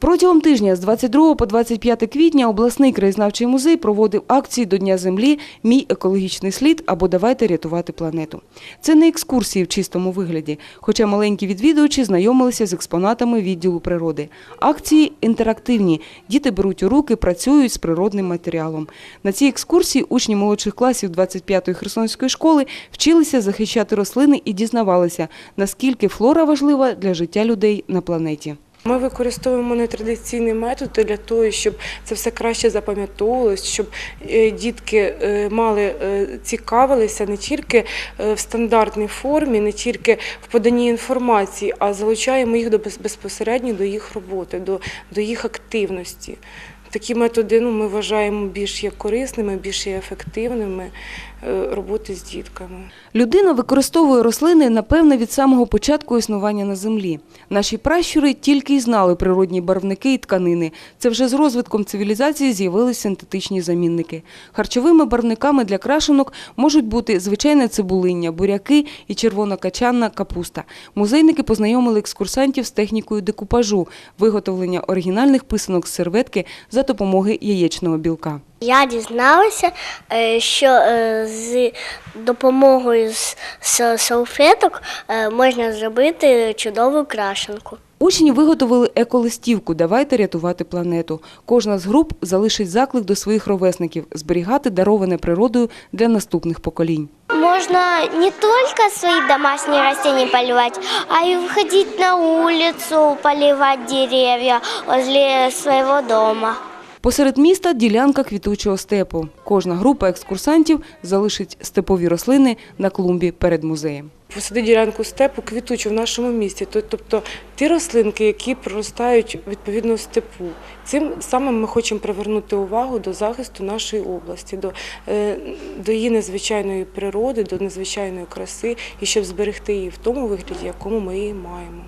Протягом тижня з 22 по 25 квітня обласний краєзнавчий музей проводив акції до Дня Землі Мій екологічний слід або Давайте рятувати планету. Це не екскурсії в чистому вигляді, хоча маленькі відвідувачі знайомилися з експонатами відділу природи. Акції інтерактивні. Діти беруть у руки, працюють з природним матеріалом. На цій екскурсії учні молодших класів 25-ї Херсонської школи вчилися захищати рослини і дізнавалися, наскільки флора важлива для життя людей на планеті. Ми використовуємо нетрадиційні методи для того, щоб це все краще запам'ятовувалось, щоб е, дітки е, мали е, цікавилися не тільки в стандартній формі, не тільки в поданні інформації, а залучаємо їх до безпосередньо до їх роботи, до, до їх активності. Такі методи ну, ми вважаємо більш є корисними, більш є ефективними е, роботи з дітками. Людина використовує рослини, напевне, від самого початку існування на землі. Наші пращури тільки й знали природні барвники і тканини. Це вже з розвитком цивілізації з'явились синтетичні замінники. Харчовими барвниками для крашенок можуть бути звичайне цибулиння, буряки і червонокачанна капуста. Музейники познайомили екскурсантів з технікою декупажу, виготовлення оригінальних писанок з серветки за допомоги яєчного білка. Я дізналася, е, що е, з допомогою салфеток е, можна зробити чудову крашенку. Учні виготовили еколистівку «Давайте рятувати планету». Кожна з груп залишить заклик до своїх ровесників зберігати дароване природою для наступних поколінь. Можно не только свои домашние растения поливать, а и выходить на улицу, поливать деревья возле своего дома. Посеред міста ділянка квітучого степу. Кожна група екскурсантів залишить степові рослини на клумбі перед музеєм. посади ділянку степу квітучу в нашому місті, То- тобто ті рослинки, які проростають відповідно степу. Цим самим ми хочемо привернути увагу до захисту нашої області, до, е, до її незвичайної природи, до незвичайної краси, і щоб зберегти її в тому вигляді, якому ми її маємо.